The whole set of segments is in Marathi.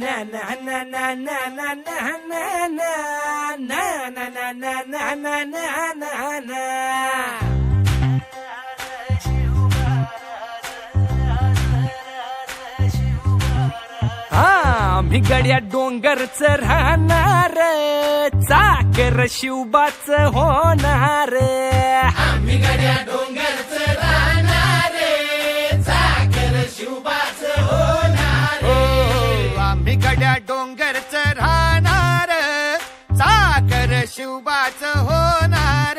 ना ना ना ना ना ना ना ना ना ना ना ना ना ना ना ना ना ना हा मी गड्या डोंगरच राहणार चाकर शिवबाच होणार आम्ही गड्या डोंगरच आपल्या डोंगरच राहणार सागर शिवबाच होणार.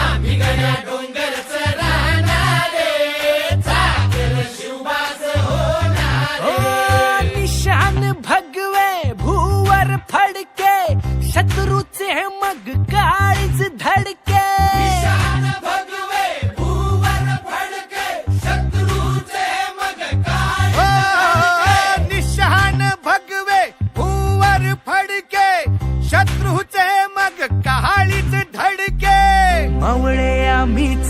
आम्ही गड्या डोंगरच राहणार शिवबाच होणार. निशान भगवे भूवर फडके शत्रूचे मग काळीच धडके.